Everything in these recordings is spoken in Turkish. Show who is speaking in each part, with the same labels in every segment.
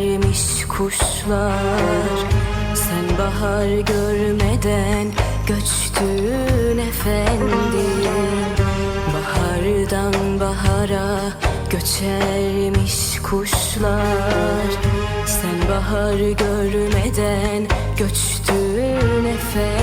Speaker 1: göçermiş kuşlar Sen bahar görmeden göçtün efendim. Bahardan bahara göçermiş kuşlar Sen bahar görmeden göçtün efendim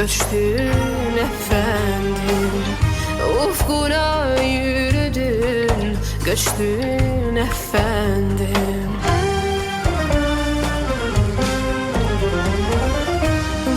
Speaker 2: göçtün efendim Ufkuna yürüdün, göçtün efendim.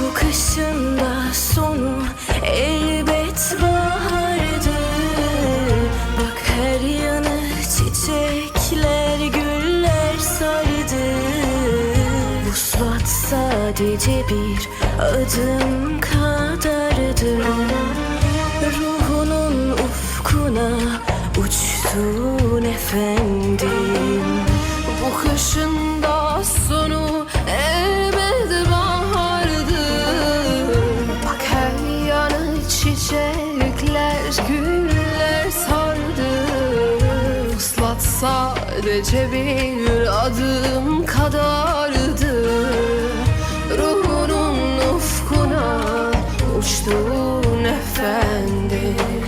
Speaker 1: Bu kışın da sonu elbet bahardı. Bak her yanı çiçekler güller sardı. Vuslat sadece bir adım kadardı. Ruhunun ufkuna uçtun efendim
Speaker 2: Bu kışın da sonu elbet bahardı. Bak her yanı çiçekler, güller sardı. Vuslat sadece bir adım kadardı uçtun efendim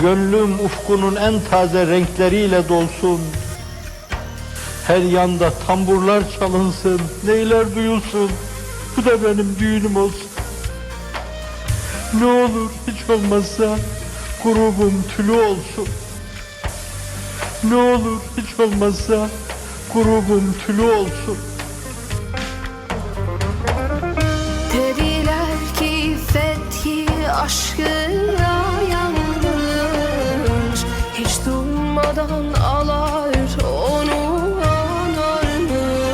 Speaker 3: Gönlüm ufkunun en taze renkleriyle dolsun. Her yanda tamburlar çalınsın, neyler duyulsun. Bu da benim düğünüm olsun. Ne olur hiç olmazsa grubum tülü olsun. Ne olur hiç olmazsa grubum tülü olsun.
Speaker 2: Dediler ki fethi aşkına alar onu anarmış.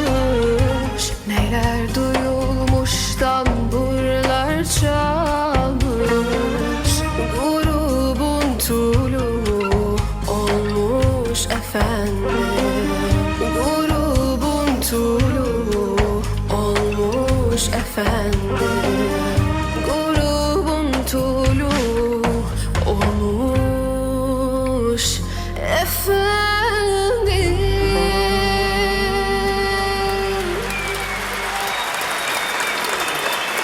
Speaker 2: Neler duyulmuş tamburlar çalmış. Grubun tulu olmuş efendim. Grubun tulu olmuş efendim